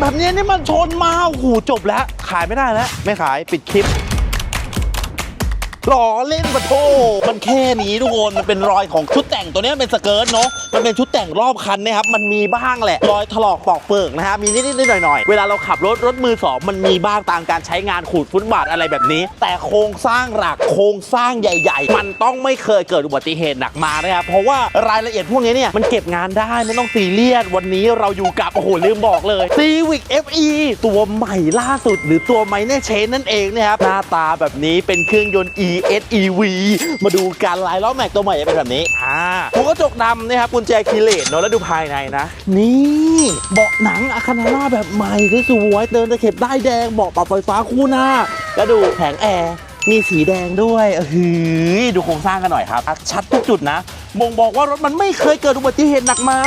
แบบนี้นี่มันชนมาโอ้โหจบแล้ว ขายไม่ได้แล้ว ไม่ขายปิดคลิป ล้อเล่นปะโทมันแค่นี้ทุกคน มันเป็นรอยของชุดแต่งตัวนี้เป็นสเกิร์ตเนาะ มันเป็นชุดแต่งรอบคันนะครับ มันมีบ้างแหละ รอยถลอกปอกเปิกนะฮะ มีนิดๆหน่อยๆ เวลาเราขับรถรถมือสองมันมีบ้างตามการใช้งานขูดฟุตบาทอะไรแบบนี้ แต่โครงสร้างหลักโครงสร้างใหญ่ ๆ มันต้องไม่เคยเกิดอุบัติเหตุหนักมานะครับ เพราะว่ารายละเอียดพวกนี้เนี่ยมันเก็บงานได้ไม่ต้องซีเรียส วันนี้เราอยู่กับโอ้โหลืมบอกเลย Civic FE ตัวใหม่ล่าสุด หรือตัวไมเนเชนนั่นเองนะครับหน้าตาแบบนี้เป็นเครื่องยนต์ ESEV มาดูการลายล้อแม็กตัวใหม่จะเป็นแบบนี้อ่าหัวกระจกดำนะครับกุญแจคีเลตเนอะแล้วดูภายในนะ นี่เบาะหนังอาคานาล่าแบบใหม่สวยๆเดินตะเข็บได้ายแดงเบาะปรับไฟฟ้าคู่หน้า แล้วดูแผงแอร์มีสีแดงด้วยเออหือดูโครงสร้างกันหน่อยครับ ชัดทุกจุดนะ บ่งบอกว่ารถมันไม่เคยเกิดอุบัติเหตุหนักมา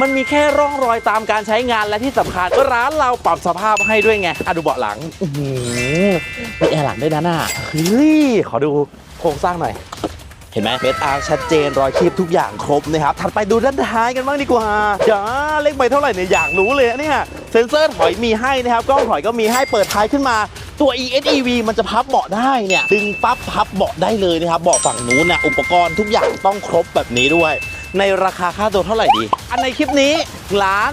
มันมีแค่ร่องรอยตามการใช้งานและที่สำคัญร้านเราปรับสภาพให้ด้วยไงอะดูเบาะหลังอื้อหือมีแอร์หลังด้วยนะน่ะเฮ้ยขอดูโครงสร้างหน่อยเห็นไหมเมทอาร์ชัดเจนรอยคีบทุกอย่างครบนะครับถัดไปดูด้านท้ายกันบ้างดีกว่าจ้าเลขใบเท่าไหร่เนี่ยอยากรู้เลยเนี่ยเซ็นเซอร์ถอยมีให้นะครับกล้องถอยก็มีให้เปิดท้ายขึ้นมา ตัว ESEV มันจะพับเบาะได้เนี่ย ดึงปั๊บพับเบาะได้เลยนะครับเบาะฝั่งนู้นเนี่ยอุปกรณ์ทุกอย่างต้องครบแบบนี้ด้วย ในราคาค่าตัวเท่าไหร่ดี อันในคลิปนี้ล้าน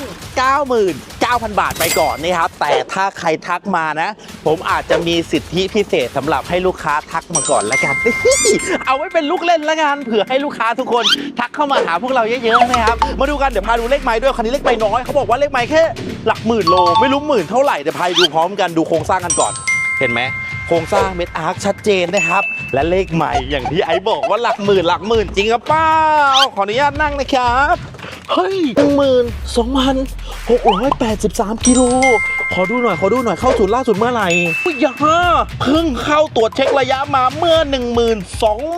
99,000 บาทไปก่อนนะครับ แต่ถ้าใครทักมานะ ผมอาจจะมีสิทธิพิเศษสำหรับให้ลูกค้าทักมาก่อนละกัน เอาไว้เป็นลูกเล่นละกันเผื่อให้ลูกค้าทุกคนทักเข้ามาหาพวกเราเยอะๆนะครับ มาดูกันเดี๋ยวพาดูเลขไม้ด้วยคันนี้เลขไม้น้อยเขาบอกว่าเลขไม้แค่หลักหมื่นโล ไม่รู้หมื่นเท่าไหร่เดี๋ยวพาดูพร้อมกันดูโครงสร้างกันก่อน ห็นไหมโครงสร้างเม็ดอาร์คชัดเจนนะครับ และเลขใหม่อย่างที่ไอ้บอกว่าหลักหมื่นหลักหมื่นจริงหรือเปล่าขออนุญาตนั่งนะครับเฮ้ยหนึ่งหมื่นสองพันหกร้อยแปดสิบสามกิโล ขอดูหน่อย ขอดูหน่อย เข้าศูนย์ล่าสุดเมื่อไหร่อุ้ยอยาเพิ่งเข้าตรวจเช็คระยะมาเมื่อ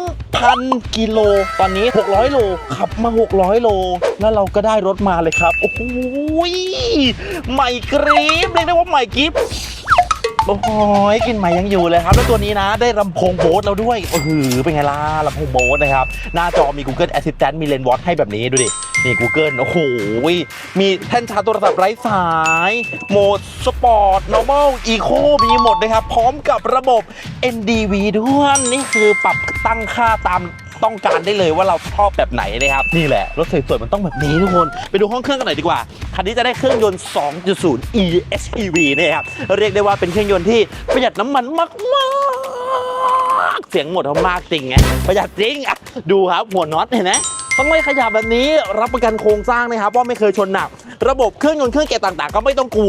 12,000กิโล ตอนนี้ 600 โล ขับมา 600 โล แล้วเราก็ได้รถมาเลยครับ โอ้โหยใหม่กรี๊บเรียกได้ว่าใหม่กรี๊บ โอ้โหยกลินใหม่ยังอยู่เลยครับ แล้วตัวนี้นะได้ลำโพงโบสแล้วด้วยโอ้โหเป็นไงล่ะลำโพงโบสนะครับ หน้าจอมี Google Assistant มีเลนวอตให้แบบนี้ดูดิ นี่ Google โอ้โห มีแท่นชาร์จโทรศัพท์ไร้สาย โหมดสปอร์ต normal eco มีหมดนะครับ พร้อมกับระบบ NDV ด้วยนี่คือปรับตั้งค่าตาม ต้องการได้เลยว่าเราชอบแบบไหนนะครับนี่แหละ รถสวยๆมันต้องแบบนี้ทุกคน ไปดูห้องเครื่องกันหน่อยดีกว่า คันนี้จะได้เครื่องยนต์ 2.0 EHEV นะครับเรียกได้ว่าเป็นเครื่องยนต์ที่ประหยัดน้ำมันมากๆ เสียงหมดเขามากจริงไงประหยัดจริงอะดูครับหัวน็อตเห็นไหมต้องไม่ขยับแบบนี้รับประกันโครงสร้างนะครับว่าไม่เคยชนหนัก ระบบเครื่องยนต์เครื่องเกียร์ต่างๆ ก็ไม่ต้องกลัว